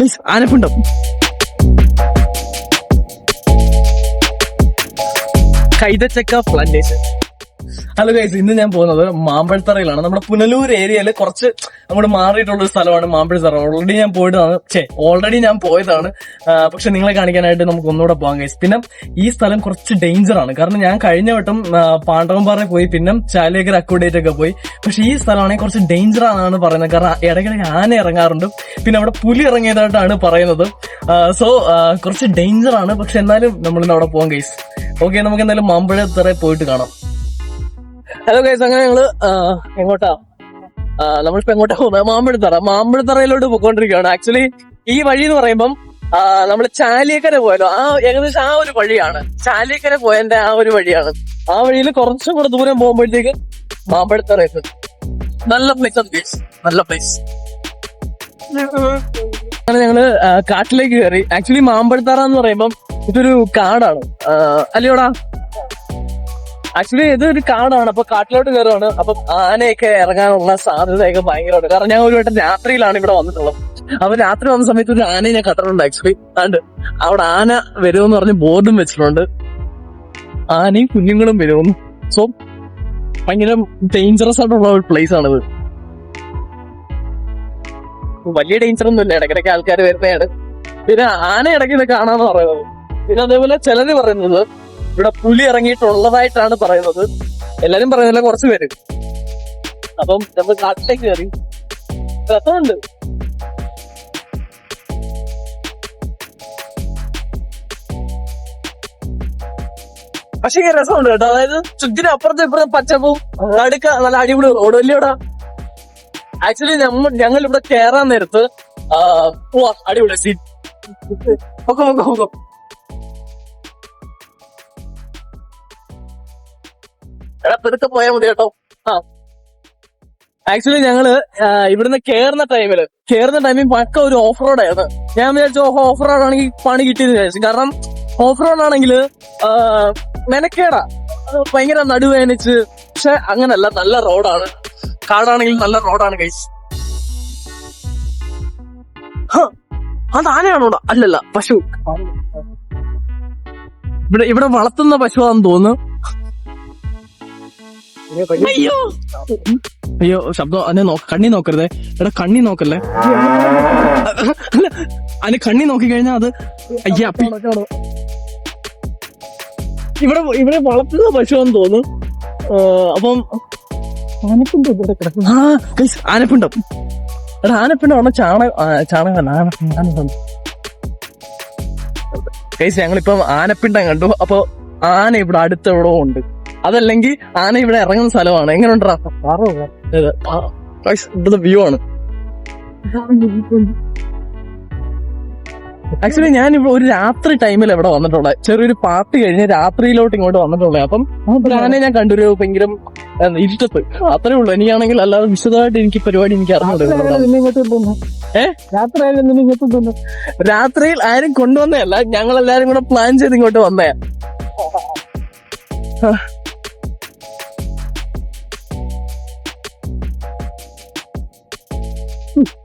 Guys ആനപ്പുണ്ടോ. കൈതച്ചക്ക plantation hello guys ഇന്ന് ഞാൻ പോകുന്നത് മാമ്പഴത്തറയിലാണ്. നമ്മുടെ പുനലൂർ ഏരിയയിൽ കുറച്ച് അങ്ങോട്ട് മാറിയിട്ടുള്ള ഒരു സ്ഥലമാണ് മാമ്പഴത്തറ. ഓൾറെഡി ഞാൻ പോയിട്ടാണ് ഛേ ഓൾറെഡി ഞാൻ പോയതാണ്. പക്ഷെ നിങ്ങളെ കാണിക്കാനായിട്ട് നമുക്ക് ഒന്നുകൂടെ പോകാം ഗൈസ് പിന്നെ ഈ സ്ഥലം കുറച്ച് ഡേഞ്ചർ ആണ്. കാരണം ഞാൻ കഴിഞ്ഞ വട്ടം ആ, പാണ്ഡവംപാറ പോയി പിന്നെ ചാലിയേക്കർ അക്കോഡേറ്റ് ഒക്കെ പോയി. പക്ഷെ ഈ സ്ഥലമാണെങ്കിൽ കുറച്ച് ഡേഞ്ചർ ആണെന്നാണ് പറയുന്നത്. കാരണം ഇടയ്ക്കിടയ്ക്ക് ആന ഇറങ്ങാറുണ്ട്. പിന്നെ അവിടെ പുലി ഇറങ്ങിയതായിട്ടാണ് പറയുന്നത്. സോ കുറച്ച് ഡേഞ്ചർ ആണ്. പക്ഷെ എന്നാലും നമ്മളിന്ന് അവിടെ പോകാം ഗൈസ് ഓക്കെ നമുക്ക് എന്തായാലും മാമ്പഴത്തറ പോയിട്ട് കാണാം. ഹലോ ഗൈസ് അങ്ങനെ ഞങ്ങൾ എങ്ങോട്ടാ? നമ്മളിപ്പോ എങ്ങോട്ടാ പോകുന്നത്? മാമ്പഴത്തറ. മാമ്പഴത്തറയിലോട്ട് പോയിക്കൊണ്ടിരിക്കുകയാണ്. ആക്ച്വലി ഈ വഴി എന്ന് പറയുമ്പം നമ്മൾ ചാലിയക്കര പോയല്ലോ. ആ ഏകദേശം ആ ഒരു വഴിയാണ്. ചാലിയക്കര പോയതിന്റെ ആ ഒരു വഴിയാണ്. ആ വഴിയിൽ കുറച്ചും കൂടെ ദൂരം പോകുമ്പോഴത്തേക്ക് മാമ്പഴത്തറ എത്തും നല്ല പ്ലേസ് ആണ് ഗൈസ് നല്ല പ്ലേസ് അങ്ങനെ ഞങ്ങൾ കാട്ടിലേക്ക് കയറി. ആക്ച്വലി മാമ്പഴത്തറ എന്ന് പറയുമ്പം ഇതൊരു കാടാണ്. അല്ലയോടാ? ആക്ച്വലി ഇതൊരു കാടാണ്. അപ്പൊ കാട്ടിലോട്ട് കയറുവാണ് അപ്പൊ ആനയൊക്കെ ഇറങ്ങാനുള്ള സാധ്യതയൊക്കെ ഭയങ്കരമാണ് കാരണം ഞാൻ ഒരു വട്ടം രാത്രിയിലാണ് ഇവിടെ വന്നിട്ടുള്ളത്. അപ്പൊ രാത്രി വന്ന സമയത്ത് ഒരു ആനയെ ഞാൻ കണ്ടിട്ടുണ്ട് ആക്ച്വലി അതുകൊണ്ട് അവിടെ ആന വരുമെന്ന് പറഞ്ഞ് ബോർഡും വെച്ചിട്ടുണ്ട്. ആനയും കുഞ്ഞുങ്ങളും വരുമെന്ന്. സോ ഭയങ്കര ഡേഞ്ചറസ് ആയിട്ടുള്ള ഒരു പ്ലേസ് ആണിത്. വലിയ ഡേഞ്ചർ ഒന്നും ഇല്ല ഇടയ്ക്കിടയ്ക്ക് ആൾക്കാർ വരുന്നതാണ്. പിന്നെ ആന ഇടയ്ക്ക് ഇത് കാണാന്ന് പറയുന്നത്. പിന്നെ അതേപോലെ ചിലര് പറയുന്നത് ഇവിടെ പുലി ഇറങ്ങിയിട്ടുള്ളതായിട്ടാണ് പറയുന്നത്. എല്ലാരും പറയുന്നില്ല കുറച്ച് പേര്. അപ്പം നമ്മൾ കാട്ടിലേക്ക് കയറി. രസമുണ്ട് പക്ഷെ രസമുണ്ട് കേട്ടോ. അതായത് ചുറ്റിനും അപ്പുറത്തും ഇപ്പുറത്തും പച്ചപ്പും അടുക്ക നല്ല അടിപൊളി റോഡ് വലിയടാ ആക്ച്വലി നമ്മൾ ഞങ്ങൾ ഇവിടെ കേറാൻ നേരത്ത് അടിപൊളി. സീറ്റ് ഒക്കെ ഓക്കെ ഒക്കെ എടാ പോയാൽ മതി കേട്ടോ. ആ. ആക്ച്വലി ഞങ്ങൾ ഇവിടുന്ന് കേറുന്ന ടൈമിൽ കേറുന്ന ടൈമിൽ പക്ക ഒരു ഓഫ് റോഡ് ആയിരുന്നു. ഞാൻ വിചാരിച്ചു ഓഫ് റോഡ് ആണെങ്കിൽ പണി കിട്ടിയെന്ന് വിചാരിച്ചു. കാരണം ഓഫ് റോഡ് ആണെങ്കിൽ മെനക്കേടാ. ഭയങ്കര നടുവേനിച്ച്. പക്ഷെ അങ്ങനല്ല നല്ല റോഡാണ് കാടാണെങ്കിൽ നല്ല റോഡാണ് കൈസ് അത് ആനയാണോടാ അല്ലല്ല പശു. ഇവിടെ ഇവിടെ വളർത്തുന്ന പശുവാന്ന് തോന്നുന്നു. അയ്യോ. അയ്യോ ശബ്ദം അതിനെ നോക്ക കണ്ണി നോക്കരുതേ. എടാ കണ്ണി നോക്കല്ലേ? അല്ല അതിന് കണ്ണി നോക്കി കഴിഞ്ഞാൽ അത് അയ്യ അപ്പി ഇവിടെ ഇവിടെ വളർത്തുന്ന പശുവാന്ന് തോന്നുന്നു. അപ്പം ആനപ്പിണ്ടം ഇവിടെ കിടക്കുന്നു ആ guys, ആനപ്പിണ്ടം? എടാ ആനപ്പിണ്ടം? അവിടെ ചാണ ആ, ചാണകം ആനപ്പിണ്ടം കൈസ് ഞങ്ങളിപ്പം ആനപ്പിണ്ടം കണ്ടു. അപ്പൊ ആന ഇവിടെ അടുത്തെവിടോ ഉണ്ട്. അതല്ലെങ്കിൽ ആന ഇവിടെ ഇറങ്ങുന്ന സ്ഥലമാണ്. എങ്ങനെയുണ്ടാ വ്യൂ ആണ്. ആക്ച്വലി ഞാൻ ഇവിടെ ഒരു രാത്രി ടൈമിൽ ഇവിടെ വന്നിട്ടുള്ളത്? ചെറിയൊരു പാർട്ടി കഴിഞ്ഞ് രാത്രിയിലോട്ട് ഇങ്ങോട്ട് വന്നിട്ടുള്ളത്. അപ്പം ആനെ ഞാൻ കണ്ടൊരു ഭയങ്കര ഇരുട്ടത്ത്. അത്രേ ഉള്ളൂ. എനിക്കാണെങ്കിൽ അല്ലാതെ വിശദമായിട്ട് എനിക്ക് പരിപാടി എനിക്ക് അറിഞ്ഞിട്ടുണ്ട് രാത്രിയിൽ ആരും കൊണ്ടുവന്നതല്ല. ഞങ്ങൾ എല്ലാരും കൂടെ പ്ലാൻ ചെയ്ത് ഇങ്ങോട്ട് വന്നേ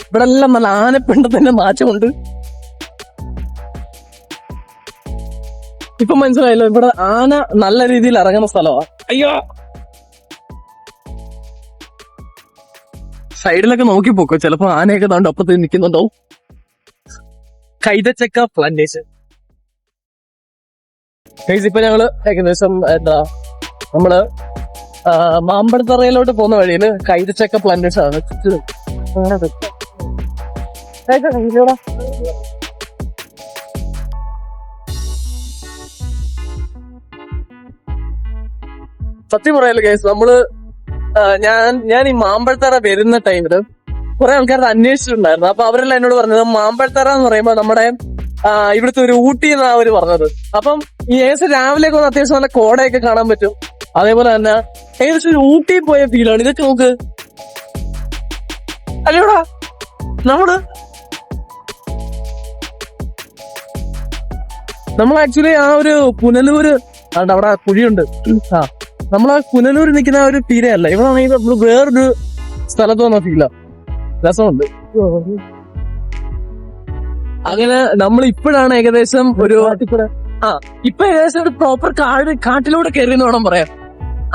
ഇവിടെ എല്ലാം നല്ല ആനപ്പിണ്ടത്തിന്റെ നാച്ചമുണ്ട് ഇപ്പൊ മനസ്സിലായല്ലോ ഇവിടെ ആന നല്ല രീതിയിൽ ഇറങ്ങുന്ന സ്ഥലമാണ് അയ്യോ. സൈഡിലൊക്കെ നോക്കി പോക്കോ ചിലപ്പോ ആനയൊക്കെ താണ്ട് ഒപ്പത്തിൽ നിൽക്കുന്നുണ്ടാവും. കൈതച്ചക്ക പ്ലാന്റേഷൻ ഇപ്പൊ ഞങ്ങൾ ഏകദേശം എന്താ നമ്മൾ മാമ്പഴത്തറയിലോട്ട് പോകുന്ന വഴിയിൽ കൈതച്ചക്ക പ്ലാന്റേഷൻ ആണ്. ചുറ്റിലും. അങ്ങനെ ഇത്. ഏട്ടാ, സത്യം പറയാലോ കേസ് നമ്മൾ ഞാൻ ഞാൻ ഈ മാമ്പഴത്തറ വരുന്ന ടൈമിൽ കുറെ ആൾക്കാർ അന്വേഷിച്ചിട്ടുണ്ടായിരുന്നു അപ്പൊ അവരെല്ലാം എന്നോട് പറഞ്ഞത് മാമ്പഴത്തറ എന്ന് പറയുമ്പോൾ നമ്മുടെ ഇവിടുത്തെ ഒരു ഊട്ടി എന്നാ അവർ പറഞ്ഞത് അപ്പം ഈ ഏകദേശം രാവിലെ ഒക്കെ അത്യാവശ്യം നല്ല കോടയൊക്കെ കാണാൻ പറ്റും അതേപോലെ തന്നെ ഏകദേശം ഒരു ഊട്ടി പോയ ഫീലാണ് ഇതൊക്കെ നോക്ക് അല്ലയോടാ നമ്മൾ. നമ്മൾ ആക്ച്വലി ആ ഒരു പുനലൂര് അവിടെ കുഴിയുണ്ട്. ആ നമ്മൾ ആ പുനലൂര് നിൽക്കുന്ന ആ ഒരു തീരയല്ല. ഇവിടെ ആണെങ്കിൽ നമ്മൾ വേറൊരു സ്ഥലത്ത് വന്ന ഫീലാ രസമുണ്ട്. അങ്ങനെ നമ്മൾ ഇപ്പോഴാണ് ഏകദേശം ഒരു ആ ഇപ്പൊ ഏകദേശം ഒരു പ്രോപ്പർ കാട് കാട്ടിലൂടെ കയറി എന്ന് വേണം പറയാം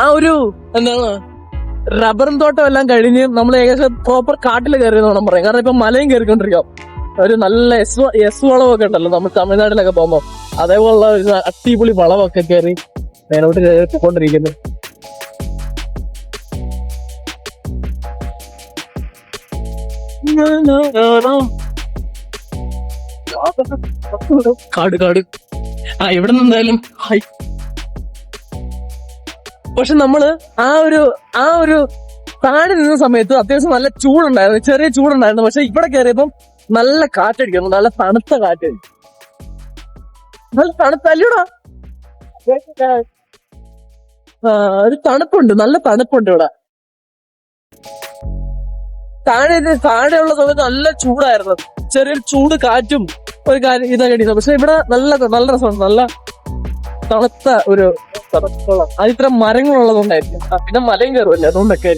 ആ ഒരു എന്താണ്? റബ്ബറും തോട്ടം എല്ലാം കഴിഞ്ഞ് നമ്മൾ ഏകദേശം പ്രോപ്പർ കാട്ടിൽ കയറി വേണം പറയാം കാരണം ഇപ്പൊ മലയും കയറിക്കൊണ്ടിരിക്കാം. ഒരു നല്ല എസ് എസ് വളവൊക്കെ ഉണ്ടല്ലോ. നമ്മൾ തമിഴ്നാട്ടിലൊക്കെ പോകുമ്പോ. അതേപോലുള്ള ഒരു അടിപൊളി വളവൊക്കെ കയറി മേലോട്ട് കയറിക്കൊണ്ടിരിക്കുന്നു കാട് കാട്. ആ ഇവിടെ നിന്ന് ഹൈ പക്ഷെ നമ്മൾ ആ ഒരു ആ ഒരു താഴെ നിന്ന സമയത്ത് അത്യാവശ്യം നല്ല ചൂടുണ്ടായിരുന്നു ചെറിയ ചൂടുണ്ടായിരുന്നു. പക്ഷെ ഇവിടെ കയറിയപ്പം നല്ല കാറ്റടിക്കുന്നു നല്ല തണുത്ത കാറ്റ്. നല്ല തണുത്തല്ലൂടാ ഒരു തണുപ്പുണ്ട് നല്ല തണുപ്പുണ്ട് ഇവിടെ. താഴെ താഴെയുള്ള സമയത്ത് നല്ല ചൂടായിരുന്നു. ചെറിയൊരു ചൂട് കാറ്റും ഒരു കാര്യം ഇതൊക്കെ പക്ഷെ ഇവിടെ നല്ല നല്ല രസമാണ് നല്ല തണുത്ത ഒരു അത് ഇത്ര മരങ്ങളുള്ളതുകൊണ്ടായിരിക്കും. പിന്നെ മലയും കയറുമല്ലേ? അതുകൊണ്ടൊക്കെ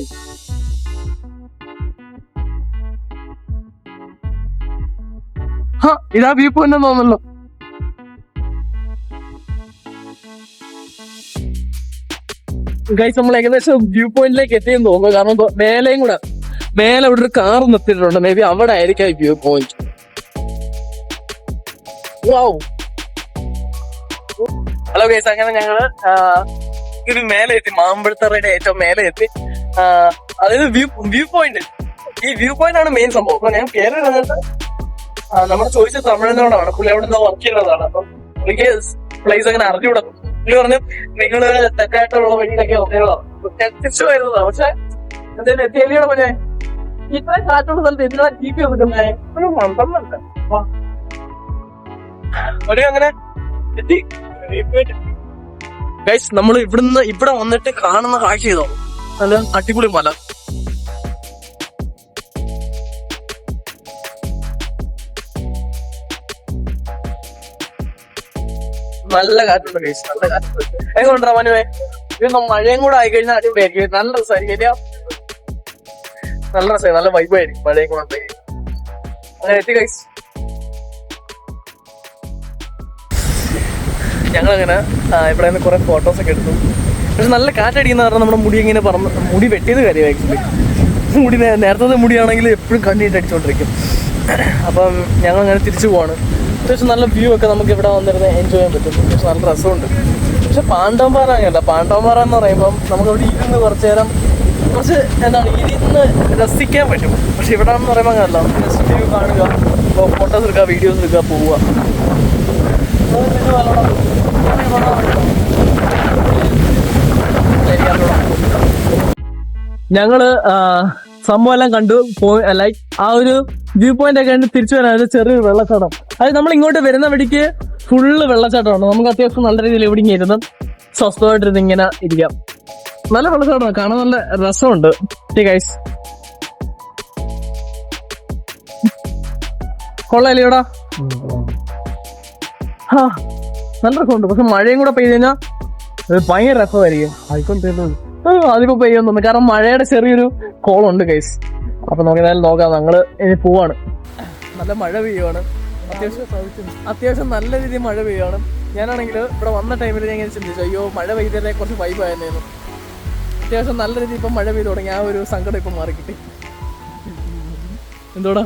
ഇതാ വ്യൂ പോയിന്റ് തോന്നല്ലോ ഗൈസ് നമ്മൾ ഏകദേശം വ്യൂ പോയിന്റിലേക്ക് എത്തിയെന്ന് തോന്നുന്നു. കാരണം മേലെയും കൂടെ മേലെ അവിടെ ഒരു കാർ നിർത്തിയിട്ടുണ്ട്. മേ ബി അവിടെ ആയിരിക്കാം വ്യൂ പോയിന്റ് ഹലോ ഗൈസ് അങ്ങനെ ഞങ്ങൾ ഇതിന് മേലെ എത്തി മാമ്പഴത്തറയുടെ ഏറ്റവും മേലെ എത്തി. അതായത് വ്യൂ വ്യൂ പോയിന്റ് ഈ വ്യൂ പോയിന്റ് ആണ് മെയിൻ സംഭവം. അപ്പൊ ഞാൻ പേര് ഇടുന്നത് നമ്മൾ ചോദിച്ച തമിഴ്നാടാണ് പുള്ളി അവിടെ നിന്ന് വർക്ക് ചെയ്യുന്നതാണ്. അപ്പം എനിക്ക് പ്ലേസ് അങ്ങനെ അറിഞ്ഞൂടാ. പുള്ളി പറഞ്ഞു നിങ്ങൾ തെറ്റായിട്ടുള്ള വഴിയിലൊക്കെ തിരിച്ചു വരുന്നതാണ് പക്ഷെ എന്തായാലും എത്തിയല്ലിയുടെ പോലെ ഇത്രയും കാറ്റുള്ള സ്ഥലത്ത് എന്തിനാ ജി പി വെക്കുന്നേ ഒരു മണ്ടന്നുണ്ട് ഒരു അങ്ങനെ എത്തി. ഗൈസ് നമ്മൾ ഇവിടുന്ന് ഇവിടെ വന്നിട്ട് കാണുന്ന കാഴ്ച ചെയ്തോ? നല്ല അടിപൊളി മല. നല്ല കാറ്റുണ്ട് ഗൈസ് നല്ല കാറ്റുണ്ട്. മനുവേ. ഇത് മഴയും കൂടെ ആയി കഴിഞ്ഞാൽ അടിപൊളിയായിരിക്കും നല്ല രസമായിരിക്കും നല്ല രസമായി നല്ല വൈബായിരിക്കും മഴയും കൂടെ അങ്ങനെ എത്തി ഗൈസ് ഞങ്ങളങ്ങനെ ഇവിടെ നിന്ന് കുറെ ഫോട്ടോസ് ഒക്കെ എടുത്തു. പക്ഷെ നല്ല കാറ്റടിക്കുന്ന കാരണം നമ്മുടെ മുടി ഇങ്ങനെ പറന്ന് മുടി വെട്ടിയത് കാര്യം ആക്ച്വലി മുടി നേരത്തെ മുടിയാണെങ്കിൽ എപ്പോഴും കണ്ണീട്ട് അടിച്ചുകൊണ്ടിരിക്കും അപ്പം ഞങ്ങൾ അങ്ങനെ തിരിച്ചു പോവാണ്. അത്യാവശ്യം നല്ല വ്യൂ ഒക്കെ നമുക്ക് ഇവിടെ വന്നിരുന്ന് എൻജോയ് ചെയ്യാൻ പറ്റും. അത്യാവശ്യം നല്ല രസമുണ്ട്. പക്ഷെ പാണ്ഡവംപാറ അങ്ങനെയല്ല. പാണ്ഡവംപാറ എന്ന് പറയുമ്പം നമുക്ക് അവിടെ ഇരുന്ന് കുറച്ച് നേരം കുറച്ച് എന്താണ് ഇരുന്ന് രസിക്കാൻ പറ്റും. പക്ഷെ ഇവിടെ എന്ന് പറയുമ്പോൾ അങ്ങനല്ല. ജസ്റ്റ് വ്യൂ കാണുക ഫോട്ടോസ് എടുക്കുക വീഡിയോസ് എടുക്കുക പോവുക. ഞങ്ങൾ സംഭവം എല്ലാം കണ്ടു പോയി ലൈക്ക് ആ ഒരു വ്യൂ പോയിന്റ് ഒക്കെ കണ്ട് തിരിച്ചു വരാൻ ഒരു ചെറിയൊരു വെള്ളച്ചാട്ടം. അത് നമ്മൾ ഇങ്ങോട്ട് വരുന്ന വഴിക്ക് ഫുള്ള് വെള്ളച്ചാട്ടമാണ്. നമുക്ക് അത്യാവശ്യം നല്ല രീതിയിൽ ഇവിടെ ഇങ്ങനെ ഇരുന്ന് സ്വസ്ഥമായിട്ടിരുന്ന് ഇങ്ങനെ ഇരിക്കാം. നല്ല വെള്ളച്ചാട്ടമാണ്. കാണാൻ നല്ല രസമുണ്ട്. ഗൈസ് കൊള്ളാലിയോടാ ആ നല്ല രസമുണ്ട്. പക്ഷെ മഴയും കൂടെ പെയ്ത് കഴിഞ്ഞാൽ ഭയങ്കര രസമായിരിക്കും. ആയിക്കൊണ്ടിരുന്നത് അതിപ്പോ പെയ്യാൻ തോന്നുന്നു. കാരണം മഴയുടെ ചെറിയൊരു കോളുണ്ട് കേസ് അപ്പൊ നമുക്ക് എന്തായാലും നോക്കാം. ഞങ്ങൾ ഇനി പോവാണ്. നല്ല മഴ പെയ്യുവാണ്. അത്യാവശ്യം അത്യാവശ്യം നല്ല രീതിയിൽ മഴ പെയ്യുവാണ്. ഞാനാണെങ്കിൽ ഇവിടെ വന്ന ടൈമിൽ ഞാൻ ഇങ്ങനെ ചിന്തിച്ചു അയ്യോ മഴ പെയ്തതിനെ കുറച്ച് വൈബ് ആയിരുന്നു അത്യാവശ്യം നല്ല രീതിയിൽ ഇപ്പം മഴ പെയ്തു തുടങ്ങി. ആ ഒരു സങ്കടം ഇപ്പം മാറി കിട്ടി എന്തോടാ